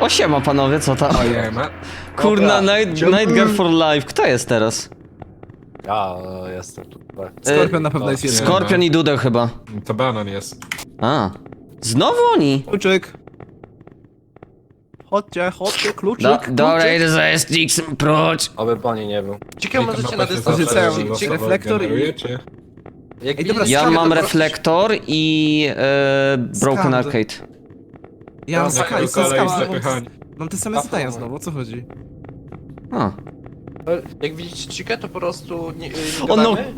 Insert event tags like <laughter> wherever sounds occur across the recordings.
O siema panowie, co tam? Kurna, Dobra. night, Nightguard for life. Kto jest teraz? Ja e, jestem tutaj. Skorpion na pewno no, jest jeden. Skorpion i Dudeł chyba. To banan jest. A. Znowu oni? Kluczyk. Chodźcie, chodźcie, kluczyk, Do, kluczyk. dobra, idę za STX, prócz. Oby pani nie był. Ciekawe możecie na się dystans zawsze Rzucają przejść. ci- reflektor i-. Jak Ej, dobra, Ja mam to reflektor i e, Broken. Arcade. Ja mam Dobra, skala, kolej skala, mam te same zadania znowu, o co chodzi? A. Jak widzicie cikę, to po prostu nie, nie O, no. gadamy.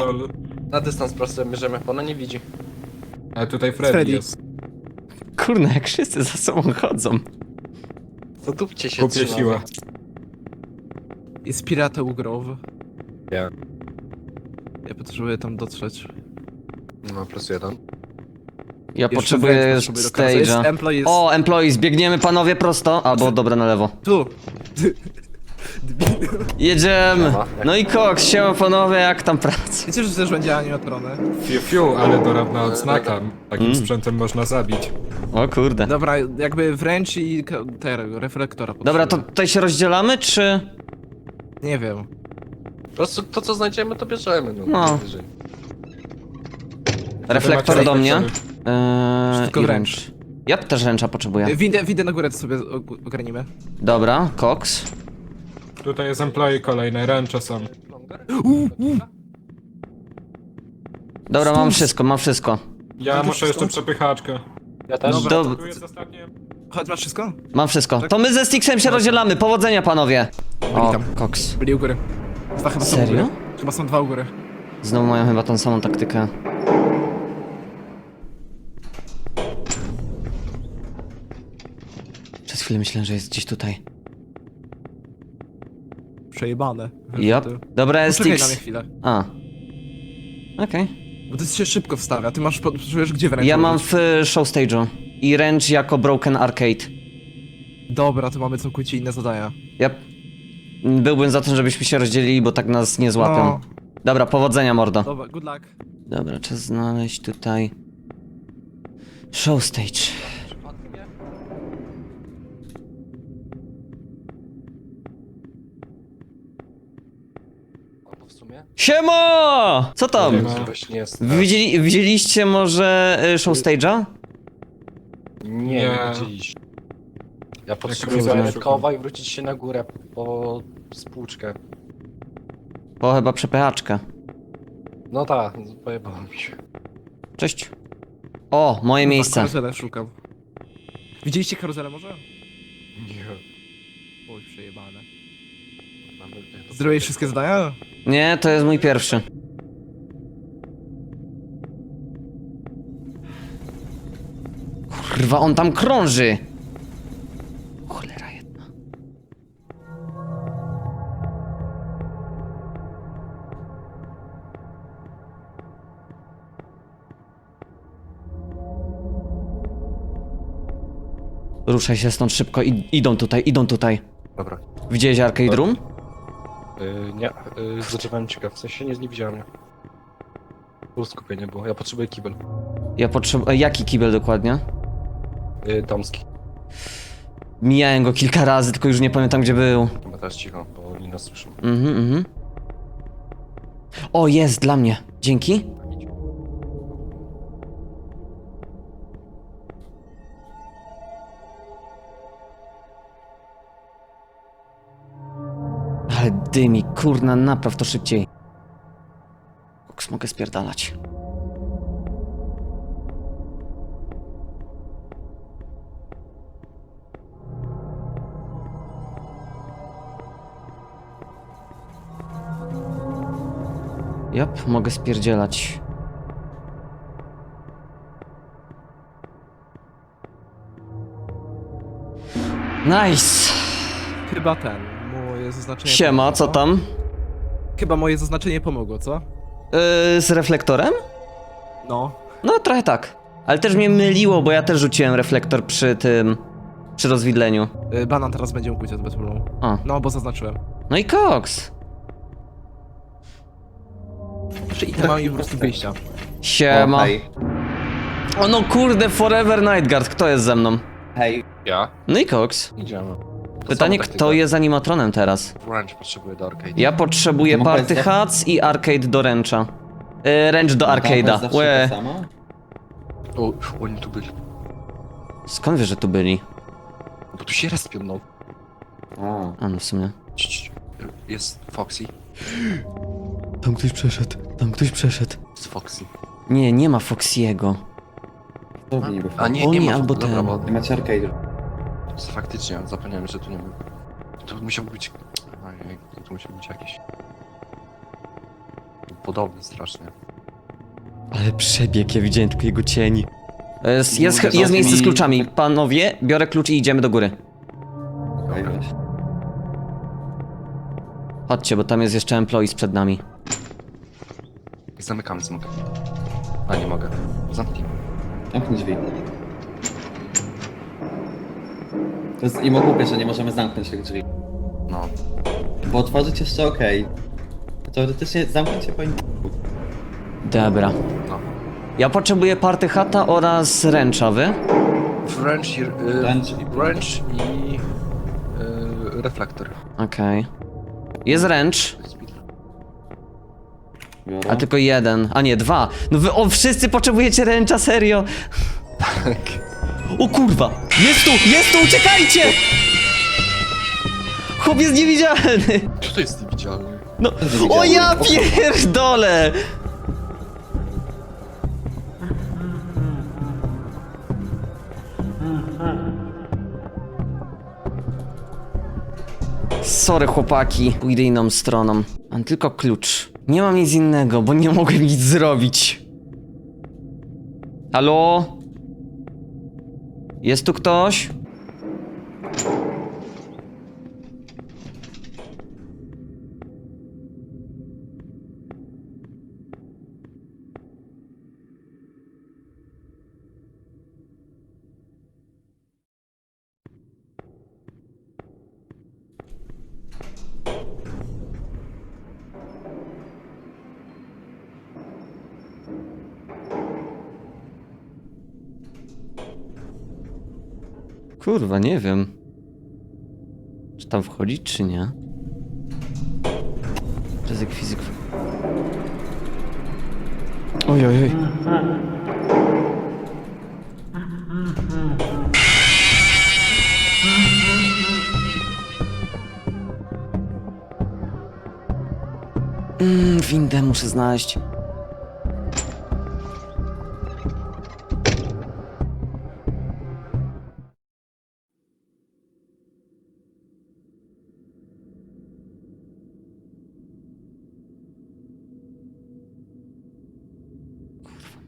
Lol. Na dystans prosto mierzymy, bo ona nie widzi. A tutaj Freddy, Freddy. jest. Kurna, jak wszyscy za sobą chodzą. Zatupcie się Głupia trzyma. siła. Jest Pirateł Grove. Ja. Ja potrzebuję tam dotrzeć. No, plus jeden. Ja Jeszcze potrzebuję wręcz potrzebuję do końca. Jest stage'a. employees. O, employees, biegniemy panowie prosto. Albo <laughs> dobra, na lewo. Tu! Jedziemy. No i koks, siema panowie, jak tam praca? Wiecie, że też będzie animatrony? Fiu, fiu, ale doradna odznaka. Takim Mm. sprzętem można zabić. O kurde. Dobra, jakby wręcz i ka- tego, reflektora Dobra, to potrzebuję. tutaj się rozdzielamy, czy... Nie wiem. Po prostu to, co znajdziemy, to bierzemy. No. No. najwyżej. Reflektor do mnie. reflektory? Eee, Tylko i wręcz. ręcz. Ja też ręcza potrzebuję. Windę, windę na górę to sobie og- ogarnimy. Dobra, koks. Tutaj jest employee kolejne, ręcze są. Dobra, mam wszystko, mam wszystko. Ja muszę jeszcze przepychaczkę. Ja też. Dobra. Do, Tu jest ostatnie. Chodź, masz wszystko? mam wszystko. To my ze Stixem się rozdzielamy. Powodzenia panowie. O, tam. koks. Byli u góry. Dwa chyba są u Serio? góry. Chyba są dwa u góry. Znowu mają chyba tą samą taktykę. Myślałem, że jest gdzieś tutaj. Przejebane. Yep. Dobra, Poczekaj na mnie STX. chwilę. A. Okej. Bo to się szybko wstawia. Ty masz, potrzebujesz gdzie wręcz? Ja mam w y, show stage'u. I ręcz jako Broken Arcade. Dobra, to mamy całkowicie inne zadania. Ja byłbym za tym, żebyśmy się rozdzielili, bo tak nas nie złapią. No. Dobra, powodzenia mordo. Dobra, good luck. Dobra, czas znaleźć tutaj... Show stage. Albo w sumie. Siema! Co tam? Siema. Właśnie jest. Widzieli, widzieliście może y, show stage'a? Nie, Nie. nie widzieliście. Ja potrzebuję widzenia kowa i wrócić się na górę po spłuczkę. O, chyba przepychaczkę. No tak, pojebało mi się. Cześć. O, moje miejsce. Karuzelę szukam. Widzieliście karuzelę może? Nie. Oj, przejebane. Mamy... Zrobiłeś wszystkie zadania? Nie, to jest mój pierwszy. Kurwa, on tam krąży. Cholera jedna. Ruszaj się stąd szybko, I, idą tutaj, idą tutaj. Dobra. Widziałeś arcade room? Yy, nie, yy, zaczynałem ciekaw, w sensie nie, nie widziałem mnie. Tu skupienie było, ja potrzebuję kibel. Ja potrzebuję. Jaki kibel dokładnie? Yy, damski. Mijałem go kilka razy, tylko już nie pamiętam gdzie był. Chyba teraz cicho, bo oni nas słyszą. Mhm, mhm. O, jest dla mnie. Dzięki. Ale dymi, kurna, napraw to szybciej. Koks mogę spierdalać. Jap, mogę spierdzielać. Nice! Chyba ten. Zaznaczenie. Siema, pomogło. co tam? Chyba moje zaznaczenie pomogło, co? Yy, z reflektorem? No. No, trochę tak. Ale też mnie myliło, bo ja też rzuciłem reflektor przy tym... przy rozwidleniu. Y, Banan teraz będzie mógł uciec bez problemu. O. No, bo zaznaczyłem. No i koks. Czy i tam mamy po prostu wyjścia. Siema. O no kurde, Forever Nightguard, kto jest ze mną? Hej, Ja? No i Cox. Pytanie, kto jest animatronem teraz? Wręcz potrzebuję do arcade. Ja potrzebuję mogę Party Hats i Arcade do ręcza. E, Ręcz do arcade'a. Łe. samo? O, oni tu byli. Skąd wiesz, że tu byli? Bo tu się respią, no. A, A no w sumie. Cii, cii. Jest Foxy. Tam ktoś przeszedł. Tam ktoś przeszedł. Jest Foxy. Nie, nie ma Foxiego. to niby. A nie, O nie nie, ma albo Dobra, ten. bo Nie macie arcade. Faktycznie zapomniałem, że tu nie ma. Tu musiał być... Ojej, tu musiał być jakiś... Podobny strasznie. Ale przebieg, ja widziałem tylko jego cień. Jest, jest, Mówię, jest miejsce z mi- kluczami. Panowie, biorę klucz i idziemy do góry. Chodźcie, bo tam jest jeszcze employees przed nami. Zamykamy, zamykamy. A nie mogę. Zamknij. Zamknij drzwi. To jest imo głupie, że nie możemy zamknąć tych drzwi. No. Bo otworzyć jeszcze okej. Teoretycznie zamknąć się powinno. Dobra. No. Ja potrzebuję Party Hata oraz ręcza, wy? Wręcz i... y, Wręcz i- Wręcz i... y, reflektor. Okej. Jest ręcz, Biorę. a tylko jeden. A nie, dwa. No wy o, wszyscy potrzebujecie ręcza, serio. Tak. O kurwa! Jest tu! Jest tu! Uciekajcie! Chłop jest niewidzialny! Co to jest niewidzialny? No. O ja pierdolę! Sorry chłopaki, pójdę inną stroną. Mam tylko klucz. Nie mam nic innego, bo nie mogłem nic zrobić. Halo? Jest tu ktoś? Kurwa, nie wiem. Czy tam wchodzić, czy nie? Ryzyk fizyk. Oj, oj, oj. Mm, windę muszę znaleźć.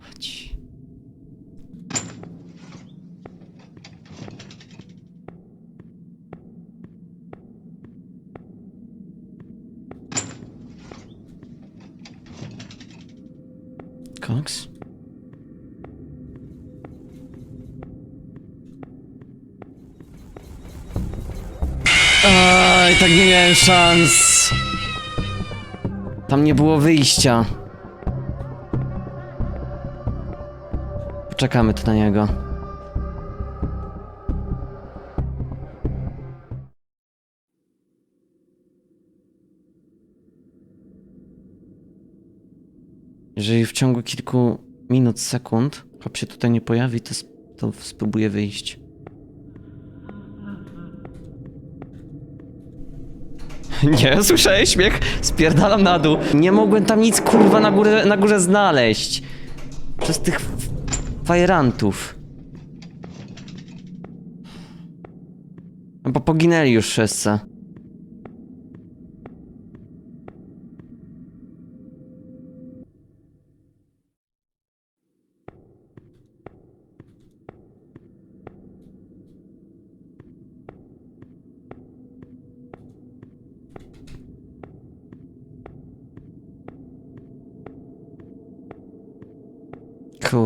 Mać. Cox? Aj, tak nie miałem szans. Tam nie było wyjścia. Poczekamy tu na niego. Jeżeli w ciągu kilku minut, sekund hop się tutaj nie pojawi, to, sp- to spróbuję wyjść. <laughs> Nie, słyszałeś śmiech? Spierdalam na dół. Nie mogłem tam nic kurwa na górze, na górze znaleźć. Przez tych fajerantów. No bo poginęli już wszyscy.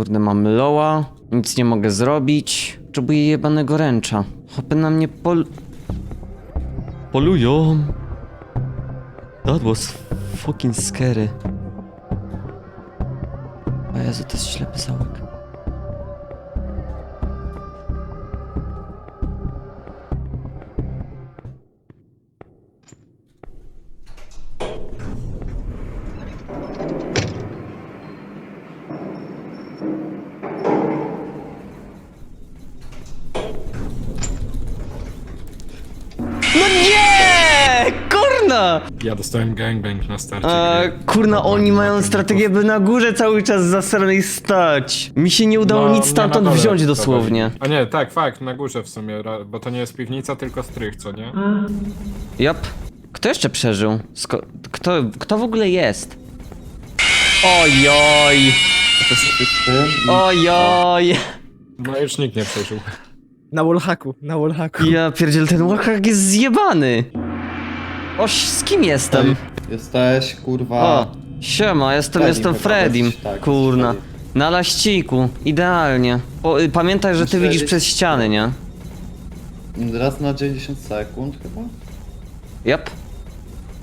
Kurde, mam loa, nic nie mogę zrobić. Potrzebuję jebanego ręcza. Hopy na mnie pol... Polują. That was fucking scary. O Jezu, to jest ślepy załóg. No nie! Kurna! Ja dostałem gangbang na starcie A, gry. kurna, oni mają strategię, by na górze cały czas zasranej stać. Mi się nie udało No, nic nie stamtąd na dole wziąć dosłownie. A nie, tak, fakt, na górze w sumie, ra- bo to nie jest piwnica, tylko strych, co nie? Jap. Kto jeszcze przeżył? Sko kto, kto w ogóle jest? Ojoj! Ojoj! No już nikt nie przeżył. Na wallhacku, na wallhacku. Ja pierdziel, ten warhack jest zjebany. Oś, z kim jestem? Jesteś, kurwa... O, siema, jestem, Freddym jestem chyba, Fredim. tak, tak, Kurna. Freddy. Na laściku, idealnie. O, y, pamiętaj, że ty Myślę, widzisz że- przez ściany, nie? Raz na 90 sekund chyba? Jap.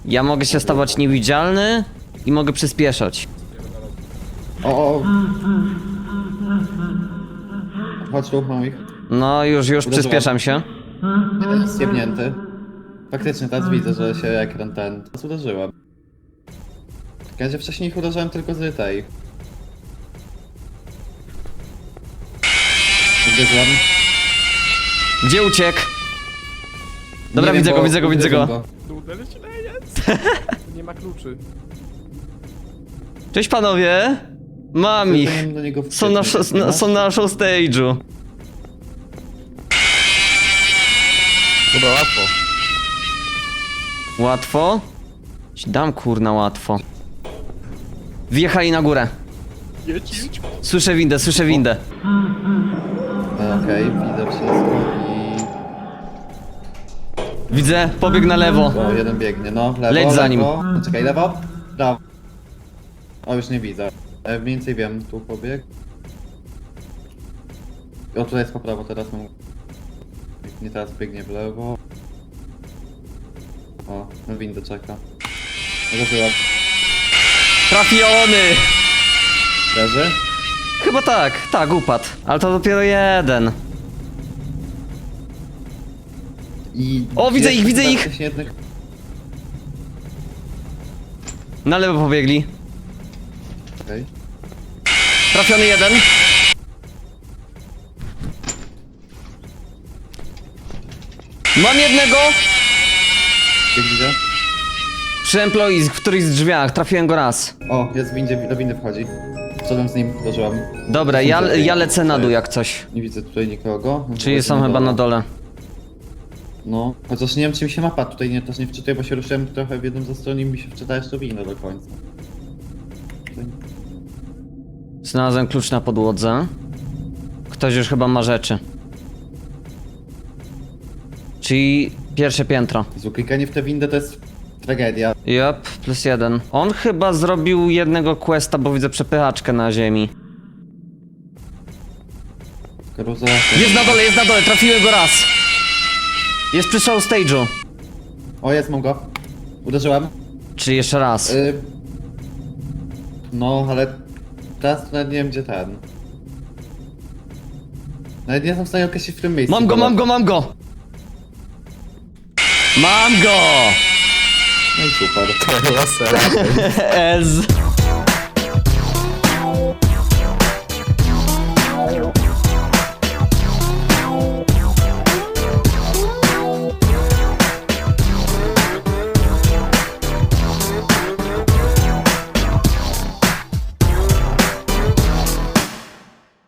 Ja mogę się stawać niewidzialny i mogę przyspieszać. O, o. Chodź ich. No, już, już przyspieszam się. Zjebnięty. Faktycznie, teraz widzę, że się ekran ten... Teraz uderzyłem. W razie wcześniej ich uderzyłem tylko z tej. Uderzyłem. Gdzie uciekł? Dobra, Nie wiem, widzę go, bo widzę go, widzę go. uderzyłem <laughs> Nie ma kluczy. Cześć panowie! Mam ich. Powinienem do niego Są na, na, są na show stage'u. Dobra, łatwo. Łatwo? Ci Dam kurna łatwo. Wjechali na górę. Słyszę windę, słyszę windę. Okej, widzę wszystko i... Widzę, pobieg na lewo. O, jeden biegnie, no, lewo, Leć za nim. lewo. Czekaj, lewo, prawo. O, już nie widzę. E, mniej więcej wiem, tu pobieg. O, tutaj jest po prawo, teraz mam... Nie teraz biegnie w lewo. O, na windę czeka. Uderzyłem. Trafiony! Leży? Chyba tak, tak, upadł. Ale to dopiero jeden. I... O, widzę ich, widzę ich! Jednych... Na lewo pobiegli. Okej. Trafiony jeden. Mam jednego! Jak widzę? Przy employees, w którychś z drzwiach. Trafiłem go raz. O, jest w windzie, do windy wchodzi. Wszedłem z nim, uderzyłem. Dobra, ja, ja lecę na dół jak coś. Nie widzę tutaj nikogo. Czyli są chyba na dole. No, chociaż nie wiem czy mi się mapa tutaj nie, też nie wczytuje, bo się ruszyłem trochę w jednym ze stron i mi się wczyta jeszcze w inne do końca. Znalazłem klucz na podłodze. Ktoś już chyba ma rzeczy. Czyli pierwsze piętro. Jezu, klikanie w tę windę to jest tragedia. Yep, plus jeden. On chyba zrobił jednego questa, bo widzę przepychaczkę na ziemi. Karuzela. Jest na dole, jest na dole, trafiłem go raz. Jest przy show stage'u. O, jest, mam go. Uderzyłem. Czyli jeszcze raz. Y... No, ale teraz nawet nie wiem gdzie ten. Nawet nie jestem w stanie określić w którym miejscu. Mam go, mam go, mam go! Mam go! No i super. Laser. Ez.